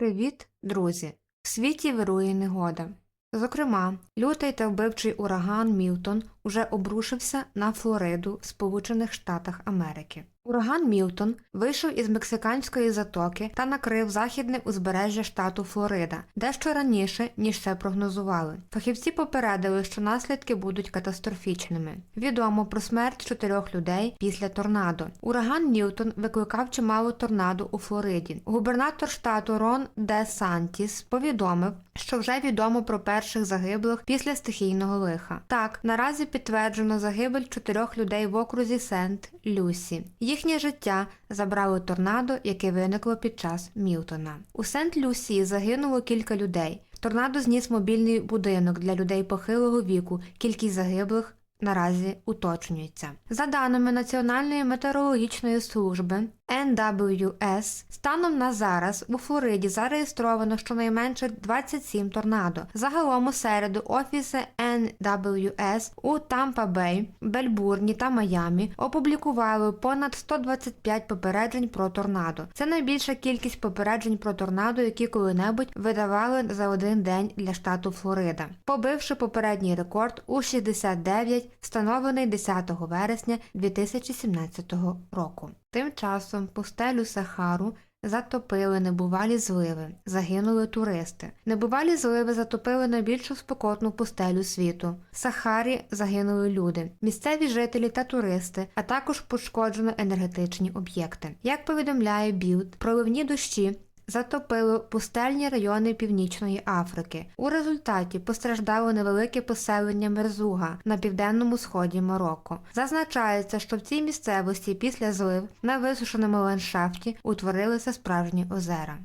Привіт, друзі! В світі вирує негода. Зокрема, лютий та вбивчий ураган Мілтон уже обрушився на Флориду в Сполучених Штатах Америки. Ураган Мілтон вийшов із мексиканської затоки та накрив західне узбережжя штату Флорида, дещо раніше, ніж це прогнозували. Фахівці попередили, що наслідки будуть катастрофічними. Відомо про смерть чотирьох людей після торнадо. Ураган Ньютон викликав чимало торнадо у Флориді. Губернатор штату Рон Де Сантіс повідомив, що вже відомо про перших загиблих після стихійного лиха. Так, наразі підтверджено загибель чотирьох людей в окрузі Сент Люсі. Їхнє життя забрало торнадо, яке виникло під час Мілтона. У Сент Люсі загинуло кілька людей. Торнадо зніс мобільний будинок для людей похилого віку. Кількість загиблих наразі уточнюється. За даними Національної метеорологічної служби NWS, станом на зараз у Флориді зареєстровано щонайменше 27 торнадо. Загалом у середу офіси NWS у Тампа-Бей, Бельбурні та Майамі опублікували понад 125 попереджень про торнадо. Це найбільша кількість попереджень про торнадо, які коли-небудь видавали за один день для штату Флорида, побивши попередній рекорд у 69, встановлений 10 вересня 2017 року. Тим часом пустелю Сахару затопили небувалі зливи, загинули туристи. Небувалі зливи затопили найбільшу спекотну пустелю світу. В Сахарі загинули люди, місцеві жителі та туристи, а також пошкоджено енергетичні об'єкти. Як повідомляє Білд, проливні дощі затопило пустельні райони Північної Африки. У результаті постраждало невелике поселення Мерзуга на південному сході Марокко. Зазначається, що в цій місцевості після злив на висушеному ландшафті утворилися справжні озера.